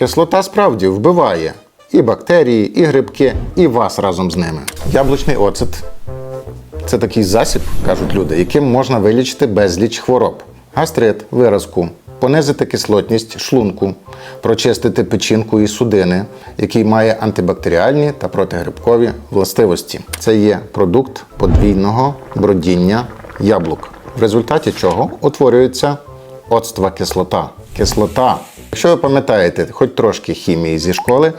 Кислота справді вбиває і бактерії, і грибки, і вас разом з ними. Яблучний оцет це такий засіб, кажуть люди, яким можна вилічити безліч хвороб: гастрит, виразку, понизити кислотність шлунку, прочистити печінку і судини, який має антибактеріальні та протигрибкові властивості. Це є продукт подвійного бродіння яблук, в результаті чого утворюється оцтова кислота. Кислота. Якщо ви пам'ятаєте хоч трошки хімії зі школи,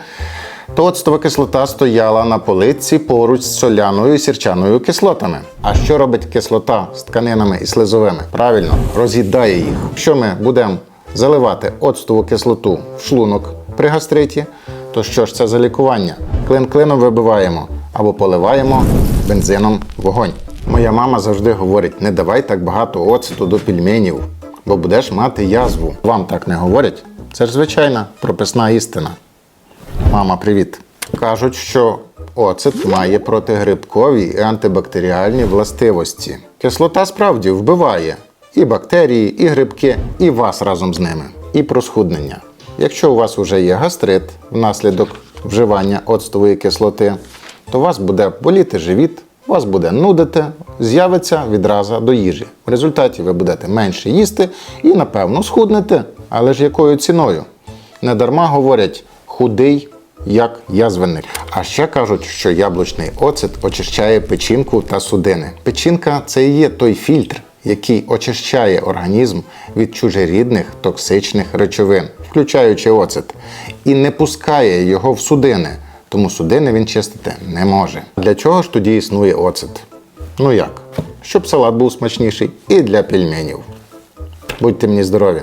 то оцтова кислота стояла на полиці поруч з соляною і сірчаною кислотами. А що робить кислота з тканинами і слизовими? Правильно, роз'їдає їх. Якщо ми будемо заливати оцтову кислоту в шлунок при гастриті, то що ж це за лікування? Клин клином вибиваємо або поливаємо бензином вогонь. Моя мама завжди говорить: не давай так багато оцету до пельменів, бо будеш мати язву. Вам так не говорять? Це ж звичайна прописна істина. Мама, привіт. Кажуть, що оцет має протигрибкові і антибактеріальні властивості. Кислота справді вбиває і бактерії, і грибки, і вас разом з ними, і про схуднення. Якщо у вас вже є гастрит внаслідок вживання оцтової кислоти, то у вас буде боліти живіт, вас буде нудити, з'явиться відраза до їжі. В результаті ви будете менше їсти і, напевно, схуднете. Але ж якою ціною? Недарма говорять худий як язвенник. А ще кажуть, що яблучний оцет очищає печінку та судини. Печінка це і є той фільтр, який очищає організм від чужорідних токсичних речовин, включаючи оцет, і не пускає його в судини. Тому судини він чистити не може. Для чого ж тоді існує оцет? Ну як? Щоб салат був смачніший і для пельменів. Будьте мені здорові!